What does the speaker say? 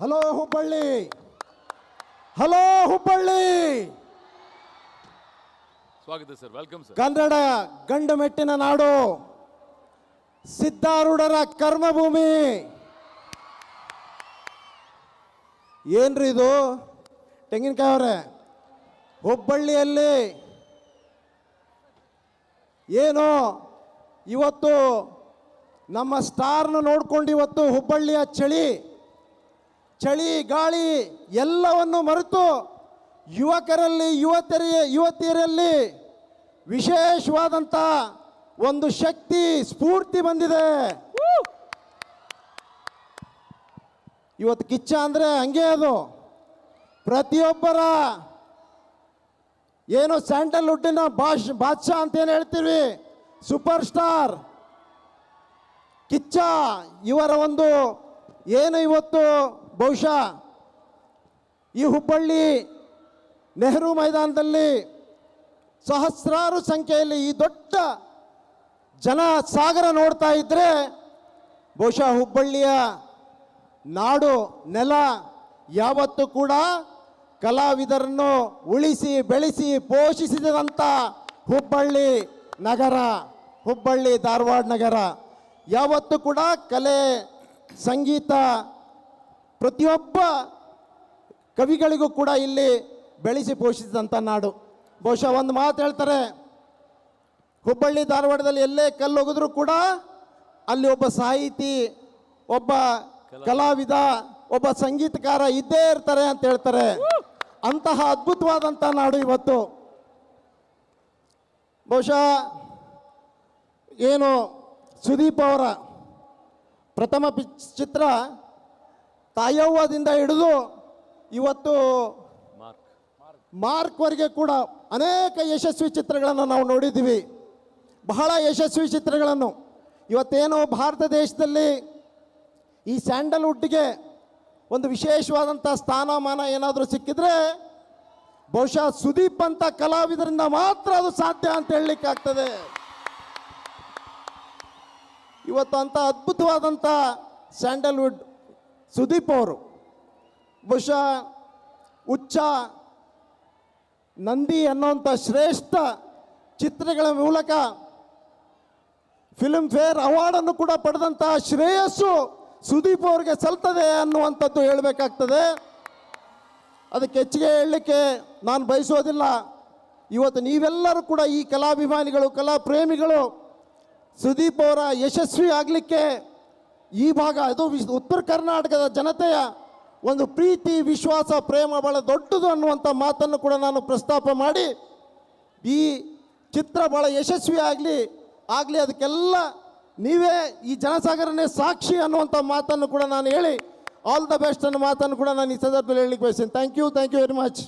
Hello Hubballi. Hello Hubballi. ಸ್ವಾಗತ sir welcome sir. Kannada ಗಂಡು ಮೆಟ್ಟಿನ ನಾಡು. ಸಿದ್ಧಾರೂಢರ ಕರ್ಮಭೂಮಿ. ಏನ್ರಿ ಇದು? ತೆಂಗಿನಕಾಯಿ ಅವರೇ. ಹುಬ್ಬಳ್ಳಿಯಲ್ಲಿ ಏನು ಇವತ್ತು ನಮ್ಮ ಸ್ಟಾರ್ನ ನೋಡ್ಕೊಂಡು ಇವತ್ತು ಹುಬ್ಬಳ್ಳಿಯ ಚಳಿ ಚಳಿ, ಗಾಳಿ ಎಲ್ಲವನ್ನು ಮರೆತು ಯುವಕರಲ್ಲಿ ಯುವತಿಯರ ಯುವತಿಯರಲ್ಲಿ ವಿಶೇಷವಾದಂಥ ಒಂದು ಶಕ್ತಿ, ಸ್ಫೂರ್ತಿ ಬಂದಿದೆ. ಇವತ್ತು ಕಿಚ್ಚ ಅಂದರೆ ಹಂಗೆ ಅದು. ಪ್ರತಿಯೊಬ್ಬರ ಏನು ಸ್ಯಾಂಡಲ್ವುಡ್ಡಿನ ಬಾಷ್, ಬಾದ್ಶಾ ಅಂತ ಏನು ಹೇಳ್ತೀವಿ? Super star. ಕಿಚ್ಚ ಇವರ ಒಂದು ಏನು ಇವತ್ತು ಬಹುಶಃ ಈ ಹುಬ್ಬಳ್ಳಿ ನೆಹರು ಮೈದಾನದಲ್ಲಿ ಸಹಸ್ರಾರು ಸಂಖ್ಯೆಯಲ್ಲಿ ಈ ದೊಡ್ಡ ಜನ ಸಾಗರ ನೋಡ್ತಾ ಇದ್ದರೆ ಬಹುಶಃ ಹುಬ್ಬಳ್ಳಿಯ ನಾಡು, ನೆಲ ಯಾವತ್ತೂ ಕೂಡ ಕಲಾವಿದರನ್ನು ಉಳಿಸಿ, ಬೆಳೆಸಿ ಪೋಷಿಸಿದಂಥ ಹುಬ್ಬಳ್ಳಿ ನಗರ, ಹುಬ್ಬಳ್ಳಿ ಧಾರವಾಡ ನಗರ. ಯಾವತ್ತೂ ಕೂಡ ಕಲೆ, ಸಂಗೀತ ಪ್ರತಿಯೊಬ್ಬ ಕವಿಗಳಿಗೂ ಕೂಡ ಇಲ್ಲಿ ಬೆಳೆಸಿ ಪೋಷಿಸಿದಂಥ ನಾಡು. ಬಹುಶಃ ಒಂದು ಮಾತು ಹೇಳ್ತಾರೆ, ಹುಬ್ಬಳ್ಳಿ ಧಾರವಾಡದಲ್ಲಿ ಎಲ್ಲೇ ಕಲ್ಲೊಗೆದ್ರೂ ಕೂಡ ಅಲ್ಲಿ ಒಬ್ಬ ಸಾಹಿತಿ, ಒಬ್ಬ ಕಲಾವಿದ, ಒಬ್ಬ ಸಂಗೀತಕಾರ ಇದ್ದೇ ಇರ್ತಾರೆ ಅಂತ ಹೇಳ್ತಾರೆ. ಅಂತಹ ಅದ್ಭುತವಾದಂಥ ನಾಡು ಇವತ್ತು. ಬಹುಶಃ ಏನು ಸುದೀಪ್ ಅವರ ಪ್ರಥಮ ಚಿತ್ರ ತಾಯವ್ವದಿಂದ ಹಿಡಿದು ಇವತ್ತು ಮಾರ್ಕ್ ಮಾರ್ಕ್ವರೆಗೆ ಕೂಡ ಅನೇಕ ಯಶಸ್ವಿ ಚಿತ್ರಗಳನ್ನು ನಾವು ನೋಡಿದ್ದೀವಿ. ಬಹಳ ಯಶಸ್ವಿ ಚಿತ್ರಗಳನ್ನು. ಇವತ್ತೇನು ಭಾರತ ದೇಶದಲ್ಲಿ ಈ ಸ್ಯಾಂಡಲ್ವುಡ್ಗೆ ಒಂದು ವಿಶೇಷವಾದಂಥ ಸ್ಥಾನಮಾನ ಏನಾದರೂ ಸಿಕ್ಕಿದ್ರೆ ಬಹುಶಃ ಸುದೀಪ್ ಅಂತ ಕಲಾವಿದರಿಂದ ಮಾತ್ರ ಅದು ಸಾಧ್ಯ ಅಂತ ಹೇಳಲಿಕ್ಕಾಗ್ತದೆ. ಇವತ್ತು ಅಂಥ ಅದ್ಭುತವಾದಂಥ ಸ್ಯಾಂಡಲ್ವುಡ್ ಸುದೀಪ್ ಅವರು, ಬಹುಶಃ ಉಚ್ಚ ನಂದಿ ಅನ್ನೋಂಥ ಶ್ರೇಷ್ಠ ಚಿತ್ರಗಳ ಮೂಲಕ ಫಿಲ್ಮ್ ಫೇರ್ ಅವಾರ್ಡನ್ನು ಕೂಡ ಪಡೆದಂತಹ ಶ್ರೇಯಸ್ಸು ಸುದೀಪ್ ಅವರಿಗೆ ಸಲ್ತದೆ ಅನ್ನುವಂಥದ್ದು ಹೇಳಬೇಕಾಗ್ತದೆ. ಅದಕ್ಕೆ ಹೆಚ್ಚಿಗೆ ಹೇಳಲಿಕ್ಕೆ ನಾನು ಬಯಸೋದಿಲ್ಲ ಇವತ್ತು ನೀವೆಲ್ಲರೂ ಕೂಡ ಈ ಕಲಾಭಿಮಾನಿಗಳು ಕಲಾ ಪ್ರೇಮಿಗಳು ಸುದೀಪ್ ಅವರ ಯಶಸ್ವಿ ಆಗಲಿಕ್ಕೆ ಈ ಭಾಗ ಅದು ಉತ್ತರ ಕರ್ನಾಟಕದ ಜನತೆಯ ಒಂದು ಪ್ರೀತಿ, ವಿಶ್ವಾಸ, ಪ್ರೇಮ ಬಹಳ ದೊಡ್ಡದು ಅನ್ನುವಂಥ ಮಾತನ್ನು ಕೂಡ ನಾನು ಪ್ರಸ್ತಾಪ ಮಾಡಿ, ಈ ಚಿತ್ರ ಭಾಳ ಯಶಸ್ವಿ ಆಗಲಿ ಆಗಲಿ ಅದಕ್ಕೆಲ್ಲ ನೀವೇ ಈ ಜನಸಾಗರನೇ ಸಾಕ್ಷಿ ಅನ್ನುವಂಥ ಮಾತನ್ನು ಕೂಡ ನಾನು ಹೇಳಿ ಆಲ್ ದ ಬೆಸ್ಟ್ ಅನ್ನೋ ಮಾತನ್ನು ಕೂಡ ನಾನು ಈ ಸಂದರ್ಭದಲ್ಲಿ ಹೇಳಲಿಕ್ಕೆ ಬಯಸ್ತೇನೆ. Thank you thank you very much